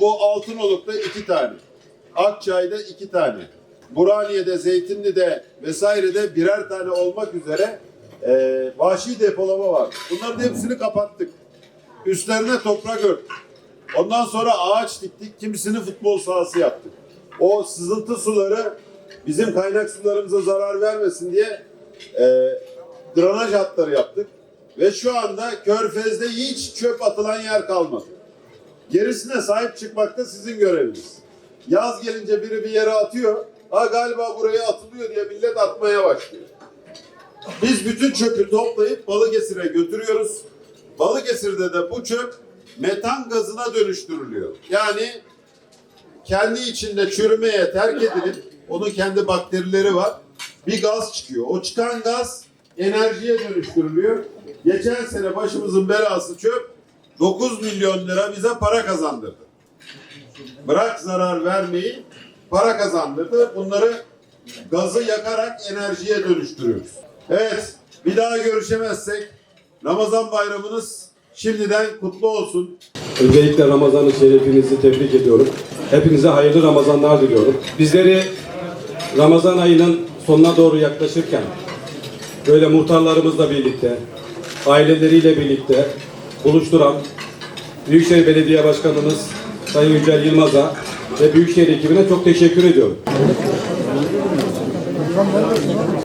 Bu Altınoluk'ta iki tane. Akçay'da iki tane. Burhaniye'de, Zeytinli'de vesairede birer tane olmak üzere e, vahşi depolama var. Bunların hepsini kapattık. Üstlerine toprak örttük. Ondan sonra ağaç diktik. Kimisini futbol sahası yaptık. O sızıntı suları bizim kaynak sularımıza zarar vermesin diye e, drenaj hatları yaptık. Ve şu anda Körfez'de hiç çöp atılan yer kalmadı. Gerisine sahip çıkmak da sizin göreviniz. Yaz gelince biri bir yere atıyor. Ha galiba buraya atılıyor diye millet atmaya başlıyor. Biz bütün çöpü toplayıp Balıkesir'e götürüyoruz. Balıkesir'de de bu çöp metan gazına dönüştürülüyor. Yani kendi içinde çürümeye terk edilip onun kendi bakterileri var. Bir gaz çıkıyor. O çıkan gaz enerjiye dönüştürülüyor. Geçen sene başımızın belası çöp 9 milyon lira bize para kazandırdı. Bırak zarar vermeyi para kazandırdı. Bunları gazı yakarak enerjiye dönüştürüyoruz. Evet bir daha görüşemezsek Ramazan bayramınız şimdiden kutlu olsun. Öncelikle Ramazan-ı Şerifinizi tebrik ediyorum. Hepinize hayırlı Ramazanlar diliyorum. Bizleri Ramazan ayının sonuna doğru yaklaşırken böyle muhtarlarımızla birlikte, aileleriyle birlikte buluşturan Büyükşehir Belediye Başkanımız Sayın Yücel Yılmaz'a ve Büyükşehir ekibine çok teşekkür ediyorum.